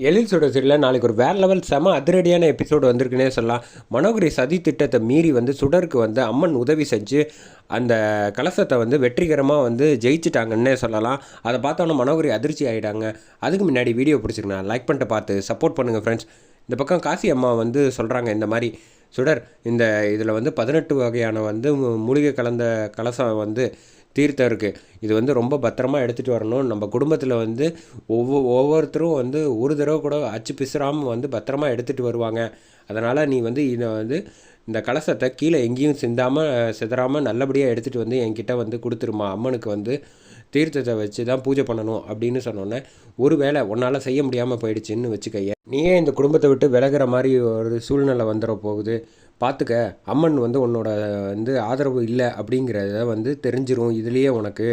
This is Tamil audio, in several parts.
எழில் சுட சீரியலில் நாளைக்கு ஒரு வேறு லெவல் செம அதிரடியான எபிசோடு வந்திருக்குன்னே சொல்லலாம். மனோகரி சதி திட்டத்தை மீறி வந்து சுடருக்கு வந்து அம்மன் உதவி செஞ்சு அந்த கலசத்தை வந்து வெற்றிகரமாக வந்து ஜெயிச்சிட்டாங்கன்னே சொல்லலாம். அதை பார்த்தோன்னா மனோகரி அதிர்ச்சி ஆகிட்டாங்க அதுக்கு முன்னாடி வீடியோ பிடிச்சிருக்கேன் லைக் பண்ணிட்டு பார்த்து சப்போர்ட் பண்ணுங்கள் ஃப்ரெண்ட்ஸ் இந்த பக்கம் காசி அம்மா வந்து சொல்கிறாங்க இந்த மாதிரி சுடர் இந்த இதில் வந்து பதினெட்டு வகையான வந்து மூலிகை கலந்த கலசம் வந்து தீர்த்தம் இருக்குது இது வந்து ரொம்ப பத்திரமா எடுத்துகிட்டு வரணும். நம்ம குடும்பத்தில் வந்து ஒவ்வொரு ஒவ்வொருத்தரும் வந்து ஒரு தடவை கூட அச்சு பிசுறாமல் வந்து பத்திரமா எடுத்துகிட்டு வருவாங்க. அதனால் நீ வந்து இதை வந்து இந்த கலசத்தை கீழே எங்கேயும் சிந்தாமல் சிதறாமல் நல்லபடியாக எடுத்துகிட்டு வந்து என்கிட்ட வந்து கொடுத்துருமா. அம்மனுக்கு வந்து தீர்த்தத்தை வச்சு தான் பூஜை பண்ணணும் அப்படின்னு சொன்னோன்னே ஒரு வேளை உன்னால் செய்ய முடியாமல் போயிடுச்சுன்னு வச்சுக்கைய நீயே இந்த குடும்பத்தை விட்டு விலகிற மாதிரி ஒரு சூழ்நிலை வந்துட போகுது. பார்த்துக்க அம்மன் வந்து உன்னோட வந்து ஆதரவு இல்லை அப்படிங்கிறத வந்து தெரிஞ்சிரும் இதுலேயே உனக்கு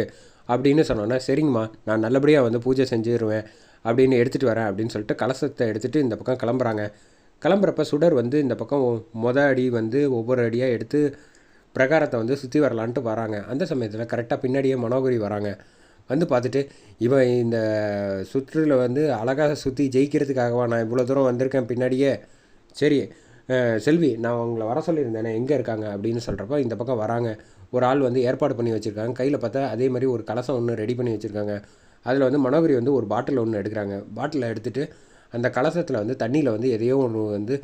அப்படின்னு சொன்னோன்னே சரிங்கம்மா நான் நல்லபடியாக வந்து பூஜை செஞ்சிருவேன் அப்படின்னு எடுத்துகிட்டு வரேன் அப்படின்னு சொல்லிட்டு கலசத்தை எடுத்துகிட்டு இந்த பக்கம் கிளம்புறாங்க. கிளம்புறப்ப சுடர் வந்து இந்த பக்கம் மொத அடி வந்து ஒவ்வொரு அடியாக எடுத்து பிரகாரத்தை வந்து சுற்றி வரலான்ட்டு வராங்க. அந்த சமயத்தில் கரெக்டாக பின்னாடியே மனோகரி வராங்க. வந்து பார்த்துட்டு இவன் இந்த சுற்றில் வந்து அழகாக சுற்றி ஜெயிக்கிறதுக்காகவா நான் இவ்வளோ தூரம் வந்திருக்கேன் பின்னாடியே? சரி செல்வி நான் உங்களை வர சொல்லியிருந்தேனே எங்கே இருக்காங்க அப்படின்னு சொல்கிறப்ப இந்த பக்கம் வராங்க. ஒரு ஆள் வந்து ஏற்பாடு பண்ணி வச்சுருக்காங்க. கையில் பார்த்தா அதே மாதிரி ஒரு கலசம் ஒன்று ரெடி பண்ணி வச்சுருக்காங்க. அதில் வந்து மனோகரி வந்து ஒரு பாட்டில் ஒன்று எடுக்கிறாங்க. பாட்டிலை எடுத்துகிட்டு அந்த கலசத்தில் வந்து தண்ணியில் வந்து எதையோ ஒன்று வந்து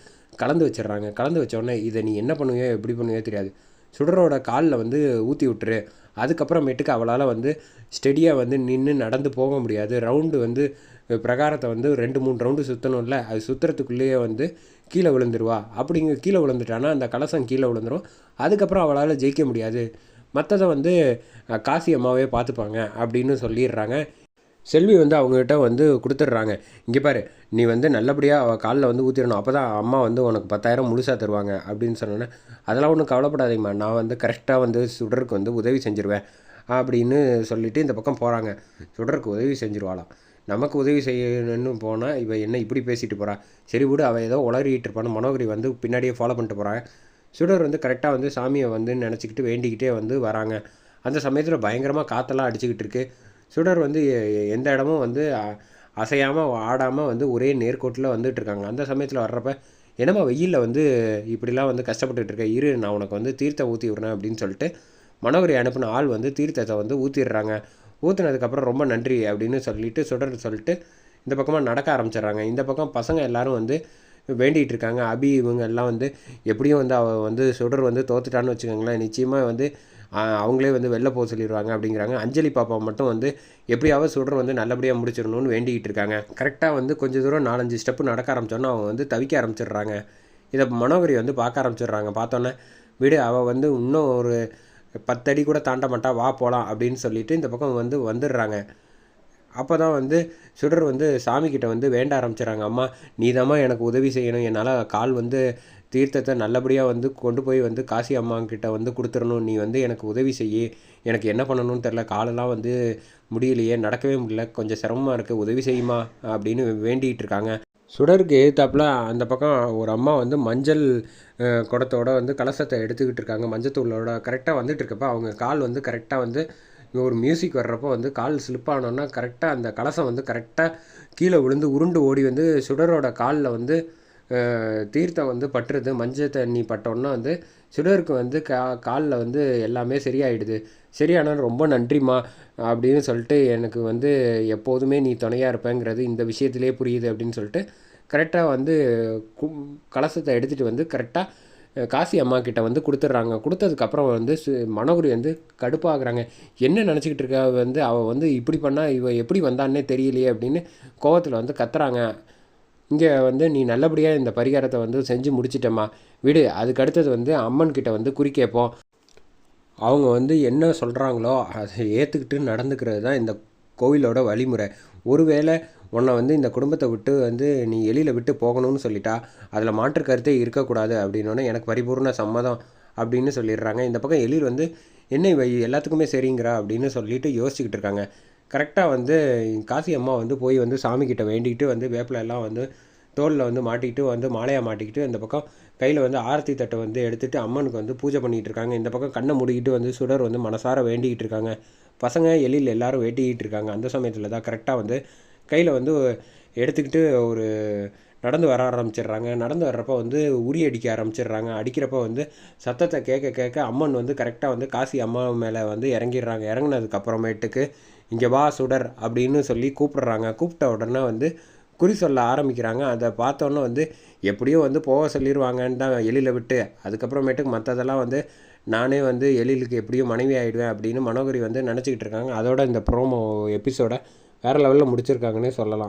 கலந்து வச்சிடுறாங்க. கலந்து வச்சோடனே இதை நீ என்ன பண்ணுவியோ எப்படி பண்ணுவியோ தெரியாது. சுடரோட காலில் வந்து ஊற்றி விட்டுரு. அதுக்கப்புறமேட்டுக்கு அவளால் வந்து ஸ்டெடியாக வந்து நின்று நடந்து போக முடியாது. ரவுண்டு வந்து பிரகாரத்தை வந்து ரெண்டு மூணு ரவுண்டு சுற்றணும்ல அது சுற்றுறதுக்குள்ளேயே வந்து கீழே விழுந்துருவா. அப்படிங்க கீழே விழுந்துட்டானா அந்த கலசம் கீழே விழுந்துரும். அதுக்கப்புறம் அவளால் ஜெயிக்க முடியாது. மற்றதை வந்து காசி அம்மாவே பார்த்துப்பாங்க அப்படின்னு சொல்லிடுறாங்க. செல்வி வந்து அவங்ககிட்ட வந்து கொடுத்துட்றாங்க. இங்கே பாரு நீ வந்து நல்லபடியாக அவள் காலில் வந்து ஊற்றிடணும் அப்போ தான் அம்மா வந்து உனக்கு பத்தாயிரம் முழுசாக தருவாங்க அப்படின்னு சொன்னோன்னே அதெல்லாம் ஒன்றும் கவலைப்படாதீங்கம்மா. நான் வந்து கரெக்டாக வந்து சுடருக்கு வந்து உதவி செஞ்சுருவேன். அப்படின்னு சொல்லிவிட்டு இந்த பக்கம் போகிறாங்க சுடருக்கு உதவி செஞ்சுருவாளாம். நமக்கு உதவி செய்யணும்னு போனால் இவ என்ன இப்படி பேசிட்டு போகிறாள் சரி விடு அவள் ஏதோ உளறிட்டு இருப்பான்னு மனோகரி வந்து பின்னாடியே ஃபாலோ பண்ணிட்டு போகிறாங்க சுடர் வந்து கரெக்டாக வந்து சாமியை வந்து நினச்சிக்கிட்டு வேண்டிக்கிட்டே வந்து வராங்க. அந்த சமயத்தில் பயங்கரமாக காற்றெல்லாம் அடிச்சுக்கிட்டு இருக்குது சுடர் வந்து எந்த இடமும் வந்து அசையாமல் ஆடாமல் வந்து ஒரே நேர்கோட்டில் வந்துட்டு இருக்காங்க அந்த சமயத்தில் வர்றப்ப என்னம்மா வெயிலில் வந்து இப்படிலாம் வந்து கஷ்டப்பட்டுட்டு இருக்க இரு நான் உனக்கு வந்து தீர்த்தம் ஊற்றி விடுறேன் அப்படின்னு சொல்லிட்டு மனோகரி அனுப்பின ஆள் வந்து தீர்த்தத்தை வந்து ஊற்றிடுறாங்க ஊற்றுனதுக்கப்புறம் ரொம்ப நன்றி அப்படின்னு சொல்லிட்டு சுடர் சொல்லிட்டு இந்த பக்கமாக நடக்க ஆரம்பிச்சிடுறாங்க. இந்த பக்கம் பசங்க எல்லாரும் வந்து வேண்டிகிட்டு இருக்காங்க அபி இவங்க எல்லாம் வந்து எப்படியும் வந்து அவ வந்து சுடர் வந்து தோத்துட்டான்னு வச்சுக்கோங்களேன். நிச்சயமாக வந்து அவங்களே வந்து வெளில போக சொல்லிடுவாங்க அப்படிங்கிறாங்க. அஞ்சலி பாப்பா மட்டும் வந்து எப்படியாவது சுடர் வந்து நல்லபடியாக முடிச்சிடணும்னு வேண்டிக்கிட்டு இருக்காங்க. கரெக்டாக வந்து கொஞ்சம் தூரம் நாலஞ்சு ஸ்டெப்பு நடக்க ஆரம்பிச்சோன்னா அவங்க வந்து தவிக்க ஆரம்பிச்சிடுறாங்க. இதை மனோகரி வந்து பார்க்க ஆரம்பிச்சிடுறாங்க. பார்த்தோன்னே விடு அவள் வந்து இன்னும் ஒரு பத்தடி கூட தாண்ட மாட்டா. வா போகலாம் அப்படின்னு சொல்லிட்டு இந்த பக்கம் வந்து வந்துடுறாங்க. அப்போ தான் வந்து சுடர் வந்து சாமிக்கிட்ட வந்து வேண்ட ஆரம்பிச்சிடறாங்க. அம்மா நீதாம்மா எனக்கு உதவி செய்யணும். என்னால் கால் வந்து தீர்த்தத்தை நல்லபடியாக வந்து கொண்டு போய் வந்து காசி அம்மாங்கிட்ட வந்து கொடுத்துடணும். நீ வந்து எனக்கு உதவி செய்யி. எனக்கு என்ன பண்ணணும்னு தெரில காலெல்லாம் வந்து முடியலையே. நடக்கவே முடியல. கொஞ்சம் சிரமமாக இருக்குது உதவி செய்யுமா? அப்படின்னு வேண்டிகிட்டு இருக்காங்க. சுடருக்கு எதிர்த்தாப்புல அந்த பக்கம் ஒரு அம்மா வந்து மஞ்சள் குடத்தோட வந்து கலசத்தை எடுத்துக்கிட்டு இருக்காங்க. மஞ்சத்தூளோட கரெக்டாக வந்துட்டு இருக்கப்ப அவங்க கால் வந்து கரெக்டாக வந்து ஒரு மியூசிக் வர்றப்போ வந்து கால் ஸ்லிப் ஆனோன்னா கரெக்டாக அந்த கலசம் வந்து கரெக்டாக கீழே விழுந்து உருண்டு ஓடி வந்து சுடரோட காலில் வந்து தீர்த்தம் வந்து பட்டுருது மஞ்சள் தண்ணி பட்டோன்னா வந்து சுடருக்கு வந்து கா காலில் வந்து எல்லாமே சரியாயிடுது. சரியானால் ரொம்ப நன்றிம்மா அப்படின்னு சொல்லிட்டு எனக்கு வந்து எப்போதுமே நீ துணையாக இருப்பேங்கிறது இந்த விஷயத்திலே புரியுது அப்படின்னு சொல்லிட்டு கரெக்டாக வந்து கு- கலசத்தை எடுத்துகிட்டு வந்து கரெக்டாக காசி அம்மா கிட்ட வந்து கொடுத்துட்றாங்க. கொடுத்ததுக்கப்புறம் வந்து சு- வந்து கடுப்பாகிறாங்க. என்ன நினச்சிக்கிட்டு இருக்கா? வந்து அவள் வந்து இப்படி பண்ணால் இவ எப்படி வந்தான்னே தெரியலையே அப்படின்னு கோவத்தில் வந்து கத்துறாங்க. இங்கே வந்து நீ நல்லபடியாக இந்த பரிகாரத்தை வந்து செஞ்சு முடிச்சிட்டம்மா. விடு அதுக்கு அடுத்தது வந்து அம்மன்கிட்ட வந்து குறி கேட்போம். அவங்க வந்து என்ன சொல்கிறாங்களோ அதை ஏற்றுக்கிட்டு நடந்துக்கிறது தான் இந்த கோவிலோட வழிமுறை. ஒருவேளை உன்னை வந்து இந்த குடும்பத்தை விட்டு வந்து நீ எளியில் விட்டு போகணும்னு சொல்லிட்டா அதில் மாற்று கருத்தே இருக்கக்கூடாது அப்படின்னோடனே எனக்கு பரிபூர்ண சம்மதம் அப்படின்னு சொல்லிடுறாங்க. இந்த பக்கம் எழில் வந்து என்ன இவ எல்லாத்துக்குமே சரிங்கிறா அப்படின்னு சொல்லிட்டு யோசிச்சுக்கிட்டு இருக்காங்க. கரெக்டாக வந்து காசி அம்மா வந்து போய் வந்து சாமிக்கிட்ட வேண்டிக்கிட்டு வந்து வேப்பில எல்லாம் வந்து தோலில் வந்து மாட்டிக்கிட்டு வந்து மாலையாக மாட்டிக்கிட்டு இந்த பக்கம் கையில் வந்து ஆரத்தி தட்டை வந்து எடுத்துகிட்டு அம்மனுக்கு வந்து பூஜை பண்ணிகிட்டு இருக்காங்க. இந்த பக்கம் கண்ணை மூடிக்கிட்டு வந்து சுடர் வந்து மனசார வேண்டிக்கிட்டு இருக்காங்க. பசங்க எலியில் எல்லோரும் வேட்டிக்கிட்டு இருக்காங்க. அந்த சமயத்தில் தான் கரெக்டாக வந்து கையில் வந்து எடுத்துக்கிட்டு ஒரு நடந்து வர ஆரம்பிச்சிடுறாங்க. நடந்து வர்றப்போ வந்து உரி அடிக்க ஆரம்பிச்சிடுறாங்க. அடிக்கிறப்ப வந்து சத்தத்தை கேட்க கேட்க அம்மன் வந்து கரெக்டாக வந்து காசி அம்மா மேலே வந்து இறங்கிடுறாங்க. இறங்கினதுக்கப்புறமேட்டுக்கு இங்கே வா சுடர் அப்படின்னு சொல்லி கூப்பிடுறாங்க. கூப்பிட்ட உடனே வந்து குறி சொல்ல ஆரம்பிக்கிறாங்க. அதை பார்த்தோன்னே வந்து எப்படியோ வந்து போக சொல்லிடுவாங்கன்னு தான் எழில விட்டு அதுக்கப்புறமேட்டுக்கு மற்றதெல்லாம் வந்து நானே வந்து எழிலுக்கு எப்படியோ மனைவி ஆகிடுவேன் அப்படின்னு மனோகரி வந்து நினச்சிக்கிட்டு இருக்காங்க. அதோட இந்த ப்ரோமோ எபிசோடை வேறு லெவலில் முடிச்சிருக்காங்கன்னே சொல்லலாம்.